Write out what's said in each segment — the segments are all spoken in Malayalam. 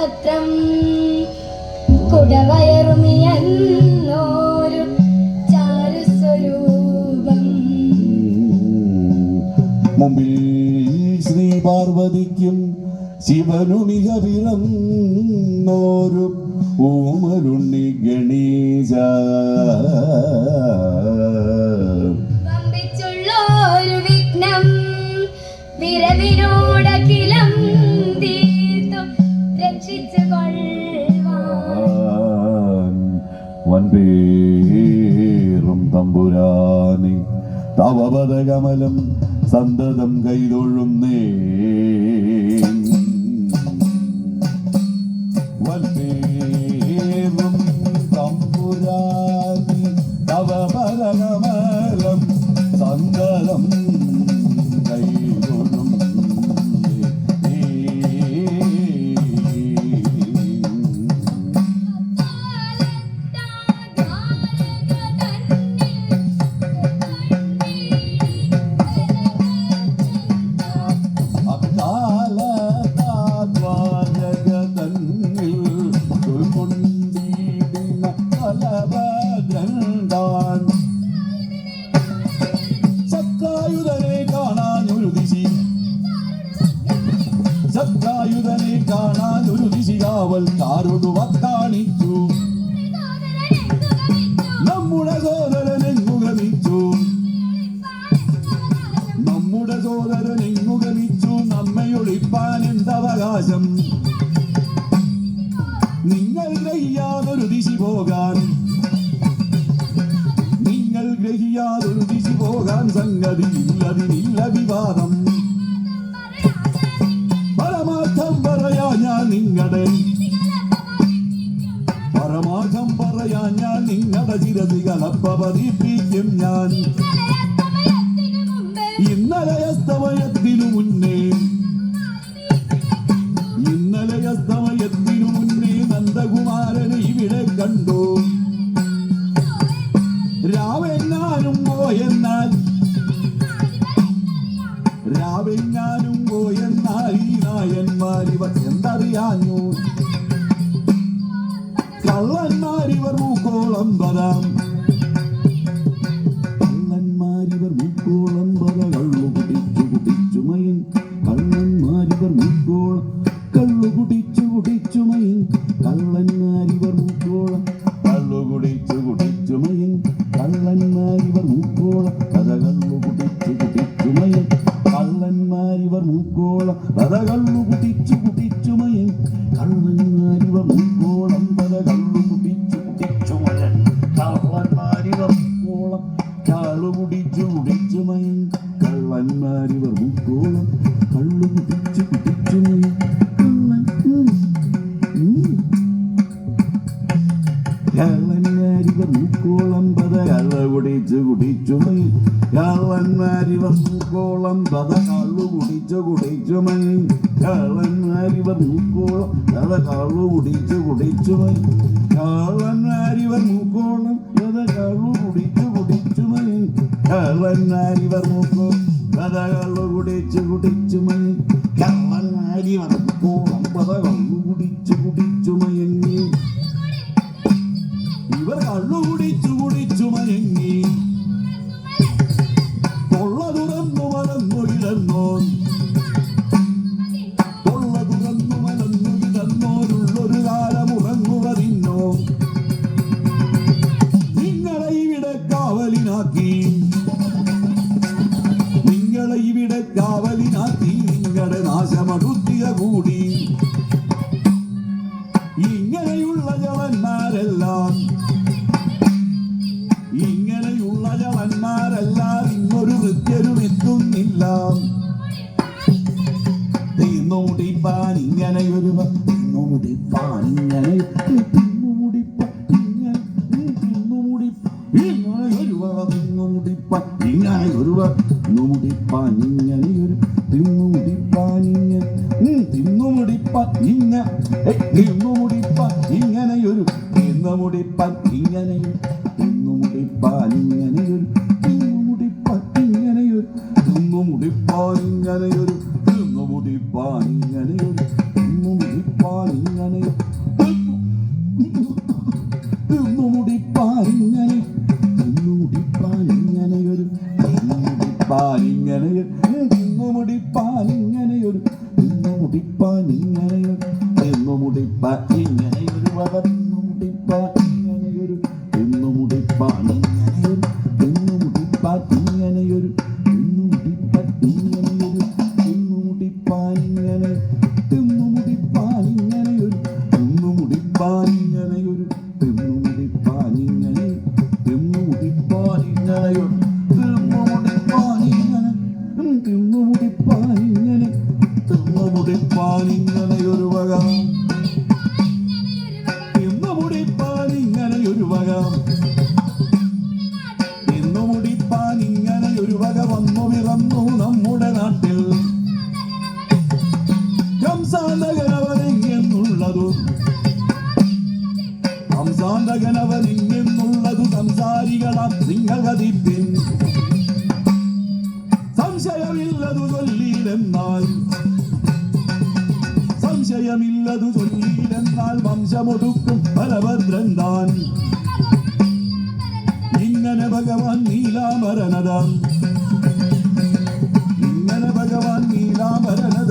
കുടവയറുമിയോരു കുടവയറുമിയന്നോരു ചാരുസ്വരൂപം. മുമ്പിൽ ശ്രീ പാർവതിക്കും ശിവനുമിക പിറന്നോരു ഊമരുണ്ണി ഗണേശ. വിരവിനോടകിലം വിഘ്നം വൻപേറും തമ്പുരാനെ. തവപദകമലം സന്തതം കൈതൊഴുന്നേ നമ്മുടെ സോദരൻ എങ്ങു ഗമിച്ചു. നമ്മയൊളിപ്പാൻ എന്തവകാശം? നിങ്ങൾ ഗ്രഹിയാതൊരു ദിശി പോകാൻ. നിങ്ങൾ ഗ്രഹിയാതൊരു ദിശി പോകാൻ സംഗതി ഇല്ലതിനില്ല വിവാദം. പരമാർത്ഥം പറയാ ഞാൻ നിങ്ങളുടെ പരമാർത്ഥം പറയാ ഞാൻ നിങ്ങളുടെ ചിരതികളപ്പ പതിപ്പിക്കും ഞാൻ. അസ്തമയത്തിനു മുന്നേ ഇന്നലെ അസ്തമയത്തിനു മുന്നേ നന്ദകുമാരനെ ഇവിടെ കണ്ടു. രാവെങ്ങാനും പോയെന്നാൽ രാവെങ്ങാനും പോയെന്നാൽ ഈ നായന്മാരിവർ എന്തറിയാഞ്ഞു? കള്ളന്മാരിവർ മൂക്കോളം വരാം കള്ളന്മാരിവർ മൂക്കോളം കഥ കള്ളു കുടിച്ചു കുടിച്ചു കള്ളന്മാരിവർ മൂക്കോളം കഥ കള്ളു കുടിച്ചു കുടിച്ചു കള്ളന്മാരിവർ മൂക്കോളം കഥ കള്ളു കുടിച്ചു കുടിച്ചു കള്ളന്മാരിവർ മൂക്കോളം കാളു കുടിച്ചു കുടിച്ചുമയും കള്ളന്മാരിവർ മൈ കള്ളന്മാരിവർ മൂക്കോളം പത കള്ളു കുടിച്ചു കുടിച്ചു മൈ കള്ളന്മാരിവർ മൂക്കോളം പത കള്ളു കുടിച്ചു കുടിച്ചു മൈ കള്ളന്മാരിവർ മൂക്കോ കഥ കള്ളു കുടിച്ചു കുടിച്ചു മൈ കള്ളന്മാരിവർ മൂക്കോളം കഥ കള്ളു കുടിച്ചു കാവലിനാക്കി നിങ്ങളെ ഇവിടെ കാവലിനാക്കി നിങ്ങളുടെ നാശമടുത്തിയ കൂടി. ഇങ്ങനെയുള്ള ജവന്മാരെല്ലാം ഇങ്ങനെയുള്ള ജവന്മാരെല്ലാം ഇങ്ങൊരു വൃത്യരും എത്തുന്നില്ല തിന്നുമുടിപ്പാൻ ഇങ്ങനെ ഒരു തിന്നുമുടിപ്പാൻ ഇങ്ങനെ ഒരു തിന്നുമുടിപ്പാൻ ഇങ്ങനെ ഉം, തിന്നുമുടിപ്പാൻ ഇങ്ങനെ തിന്നുമുടിപ്പാൻ ഇങ്ങനെയൊരു തിന്നുമുടിപ്പാൻ ഇങ്ങനെയൊരു തിന്നുമുടിപ്പാൻ ഇങ്ങനെയൊരു തിന്നുമുടിപ്പാൻ ഇങ്ങനെയൊരു തിന്നുമുടിപ്പാൻ ഇങ്ങനെയൊരു തിന്നുമുടിപ്പാൻ ഇങ്ങനെയൊരു തിന്നു മുടിപ്പാൻ ഇങ്ങനെയൊരു മുടിപ്പാൻ ഇങ്ങനെയൊരു തിന്നു മുടിപ്പാൻ ഇങ്ങനെയൊരു തിന്നു മുടിപ്പാൻ ഇങ്ങനെയൊരു തിന്നു മുടിപ്പാൻ ഇങ്ങനെയൊരു തിന്നു മുടിപ്പാൻ ഇങ്ങനെ തിന്നു മുടിപ്പാൻ ഇങ്ങനെയൊരു തിന്നു ഇങ്ങനെയൊരു തിന്നു ഇങ്ങനെ തിന്നു ഇങ്ങനെയൊരു ഇങ്ങനെയൊരു വക വന്നു പിറന്നു നമ്മുടെ നാട്ടിൽ. ഹംസാന്തകനവനെന്നുള്ളതു ഹംസാന്തകനവനെന്നുള്ളതു സംസാരികളാം നിങ്ങളതിപ്പിൻ സംശയമില്ലതു ചൊല്ലിയിലെന്നാൽ സംശയമില്ലതു ചൊല്ലിയിലെന്നാൽ വംശമൊടുക്കും ബലഭദ്രൻ താൻ. ഇങ്ങനെ ഭഗവാൻ നീലാമരനതാം ഇങ്ങനെ ഭഗവാൻ നീലാമരനത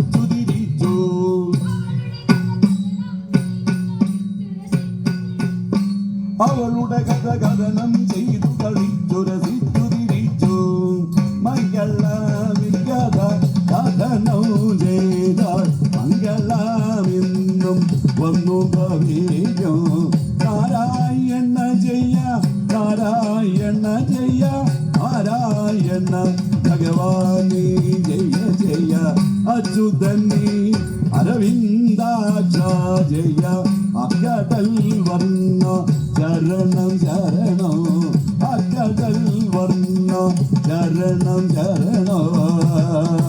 അവളുടെ കഥ കഥനം ചെയ്തു കളിച്ചു രസിച്ചു തിരിച്ചു മംഗള കഥ കഥനം ചെയ്താൽ വന്നു ഭവിക്കും നാരായണ ജയ നാരായണ ജയ നാരായണ ഭഗവാനേ ജയ ജയ. അച്യുതനീ അരവിന്ദാചാര്യ ജയ അക്കടൽ വർണ ശരണം ശരണം. അക്കടൽ വർണ ശരണം ശരണം.